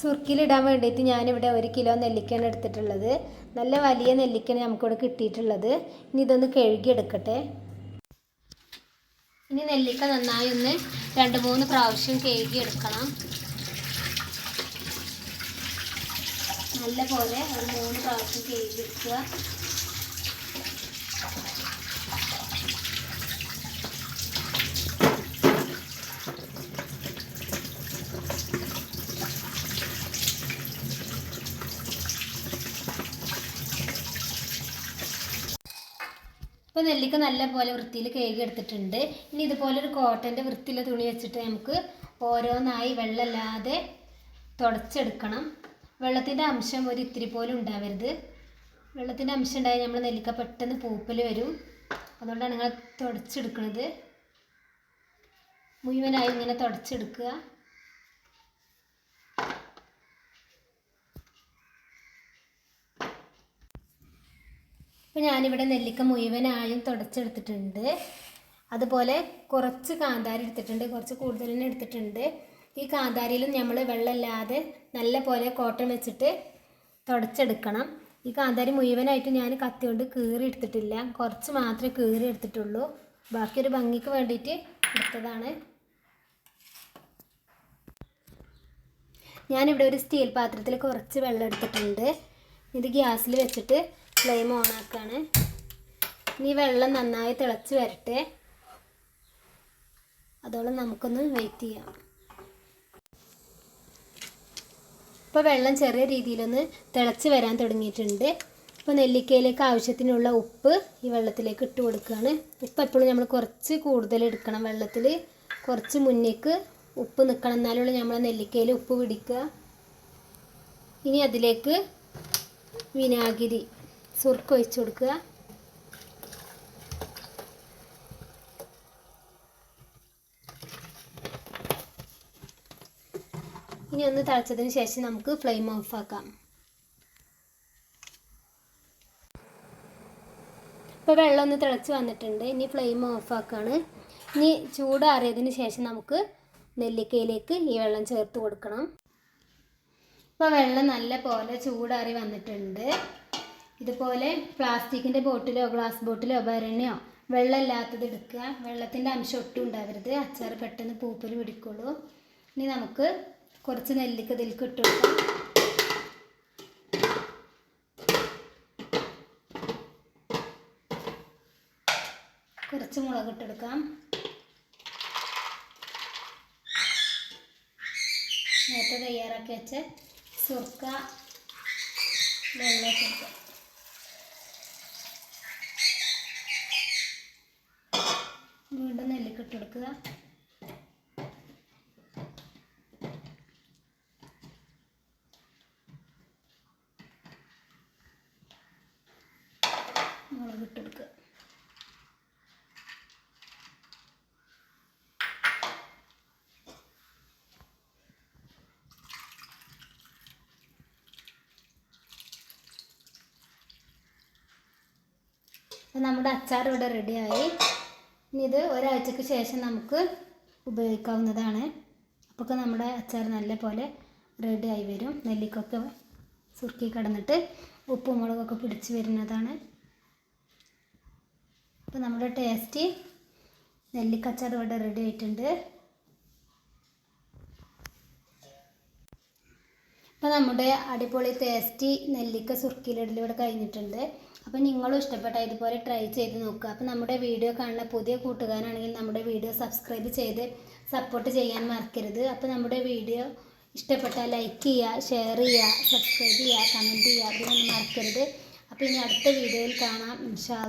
സുർക്കിലിടാൻ വേണ്ടിയിട്ട് ഞാനിവിടെ ഒരു കിലോ നെല്ലിക്കയാണ് എടുത്തിട്ടുള്ളത്. നല്ല വലിയ നെല്ലിക്കയാണ് നമുക്കിവിടെ കിട്ടിയിട്ടുള്ളത്. ഇനി ഇതൊന്ന് കഴുകിയെടുക്കട്ടെ. ഇനി നെല്ലിക്ക നന്നായി ഒന്ന് രണ്ട് മൂന്ന് പ്രാവശ്യം കഴുകിയെടുക്കണം. നല്ല പോലെ ഒരു മൂന്ന് പ്രാവശ്യം കഴുകിയെടുക്കുക. ഇപ്പോൾ നെല്ലിക്ക നല്ല പോലെ വൃത്തിയിൽ കഴുകി എടുത്തിട്ടുണ്ട്. ഇനി ഇതുപോലെ ഒരു കോട്ടന്റെ വൃത്തിയിലെ തുണി വെച്ചിട്ട് നമുക്ക് ഓരോന്നായി വെള്ളമില്ലാതെ തുടച്ചെടുക്കണം. വെള്ളത്തിന്റെ അംശം ഒരു ഇത്തിരി പോലും ഉണ്ടാവരുത്. വെള്ളത്തിന്റെ അംശം ഉണ്ടായാൽ നമ്മൾ നെല്ലിക്ക പെട്ടെന്ന് പൂപ്പൽ വരും. അതുകൊണ്ടാണ് നിങ്ങൾ തുടച്ചെടുക്കുന്നത് മുഴുവനായി ഇങ്ങനെ തുടച്ചെടുക്കുക. അപ്പോൾ ഞാനിവിടെ നെല്ലിക്ക മുഴുവനായും തുടച്ചെടുത്തിട്ടുണ്ട്. അതുപോലെ കുറച്ച് കാന്താരി എടുത്തിട്ടുണ്ട്. കുറച്ച് കൂടുതൽ തന്നെ എടുത്തിട്ടുണ്ട്. ഈ കാന്താരിയിലും നമ്മൾ വെള്ളമില്ലാതെ നല്ല പോലെ കോട്ടൺ വെച്ചിട്ട് തുടച്ചെടുക്കണം. ഈ കാന്താരി മുഴുവനായിട്ട് ഞാൻ കത്തി കൊണ്ട് കീറി എടുത്തിട്ടില്ല. കുറച്ച് മാത്രമേ കീറി എടുത്തിട്ടുള്ളൂ. ബാക്കിയൊരു ഭംഗിക്ക് വേണ്ടിയിട്ട് എടുത്തതാണ്. ഞാനിവിടെ ഒരു സ്റ്റീൽ പാത്രത്തിൽ കുറച്ച് വെള്ളം എടുത്തിട്ടുണ്ട്. ഇത് ഗ്യാസിൽ വെച്ചിട്ട് ഫ്ലെയിം ഓൺ ആക്കുകയാണ് ഇനി വെള്ളം നന്നായി തിളച്ച് വരട്ടെ. അതോളം നമുക്കൊന്ന് വെയിറ്റ് ചെയ്യാം. ഇപ്പോൾ വെള്ളം ചെറിയ രീതിയിലൊന്ന് തിളച്ച് വരാൻ തുടങ്ങിയിട്ടുണ്ട്. ഇപ്പോൾ നെല്ലിക്കയിലേക്ക് ആവശ്യത്തിനുള്ള ഉപ്പ് ഈ വെള്ളത്തിലേക്ക് ഇട്ട് കൊടുക്കുകയാണ് ഉപ്പ് എപ്പോഴും നമ്മൾ കുറച്ച് കൂടുതൽ എടുക്കണം വെള്ളത്തിൽ കുറച്ച് മുന്നേക്ക് ഉപ്പ് നിൽക്കണം എന്നാലുള്ള നമ്മൾ നെല്ലിക്കയിൽ ഉപ്പ് പിടിക്കുക. ഇനി അതിലേക്ക് വിനാഗിരി. സുർക്ക് ഒഴിച്ചു കൊടുക്കുക. ഇനി ഒന്ന് തിളച്ചതിന് ശേഷം നമുക്ക് ഫ്ലെയിം ഓഫ് ആക്കാം. ഇപ്പോൾ വെള്ളം ഒന്ന് തിളച്ച് വന്നിട്ടുണ്ട്. ഇനി ഫ്ലെയിം ഓഫ് ആക്കാണ്. ഇനി ചൂടാറിയതിന് ശേഷം നമുക്ക് നെല്ലിക്കയിലേക്ക് ഈ വെള്ളം ചേർത്ത് കൊടുക്കണം. ഇപ്പോൾ വെള്ളം നല്ല പോലെ ചൂടാറി വന്നിട്ടുണ്ട്. ഇതുപോലെ പ്ലാസ്റ്റിക്കിന്റെ ബോട്ടിലോ ഗ്ലാസ് ബോട്ടിലോ ഭരണിയോ വെള്ളമില്ലാത്തത് എടുക്കുക. വെള്ളത്തിന്റെ അംശം ഒട്ടും ഉണ്ടാവരുത്. അച്ചാർ പെട്ടെന്ന് പൂപ്പൽ പിടിക്കുള്ളൂ. ഇനി നമുക്ക് കുറച്ച് നെല്ലിക്ക ഇതിലേക്ക് ഇട്ട് കൊടുക്കാം. കുറച്ച് മുളക് ഇട്ടെടുക്കാം നേരത്തെ തയ്യാറാക്കി വെച്ച സുർക്ക വെള്ളം കൊടുക്കാം വീണ്ടും നെല്ലിക്ക് ഇട്ട് കൊടുക്കുക നമ്മുടെ അച്ചാർ ഇവിടെ റെഡിയായി ഇനി ഇത് ഒരാഴ്ചക്ക് ശേഷം നമുക്ക് ഉപയോഗിക്കാവുന്നതാണ്. അപ്പോൾ നമ്മുടെ അച്ചാർ നല്ല പോലെ റെഡി ആയി വരും. നെല്ലിക്കൊക്കെ സുറുക്കി കടന്നിട്ട് ഉപ്പും മുളകൊക്കെ പിടിച്ച് വരുന്നതാണ്. അപ്പോൾ നമ്മുടെ ടേസ്റ്റി നെല്ലിക്കച്ചാർ ഇവിടെ റെഡി ആയിട്ടുണ്ട്. അപ്പോൾ നമ്മുടെ അടിപൊളി ടേസ്റ്റി നെല്ലിക്ക സുർക്കിയിലിടൽ ഇവിടെ കഴിഞ്ഞിട്ടുണ്ട്. അപ്പോൾ നിങ്ങളും ഇഷ്ടപ്പെട്ട ഇതുപോലെ ട്രൈ ചെയ്ത് നോക്കുക. അപ്പോൾ നമ്മുടെ വീഡിയോ കാണുന്ന പുതിയ കൂട്ടുകാരാണെങ്കിൽ നമ്മുടെ വീഡിയോ സബ്സ്ക്രൈബ് ചെയ്ത് സപ്പോർട്ട് ചെയ്യാൻ മറക്കരുത്. അപ്പോൾ നമ്മുടെ വീഡിയോ ഇഷ്ടപ്പെട്ടാൽ ലൈക്ക് ചെയ്യുക ഷെയർ ചെയ്യുക സബ്സ്ക്രൈബ് ചെയ്യുക കമന്റ് ചെയ്യുക അതിനൊന്നും മറക്കരുത്. അപ്പോൾ ഇനി അടുത്ത വീഡിയോയിൽ കാണാം. ഇൻഷാ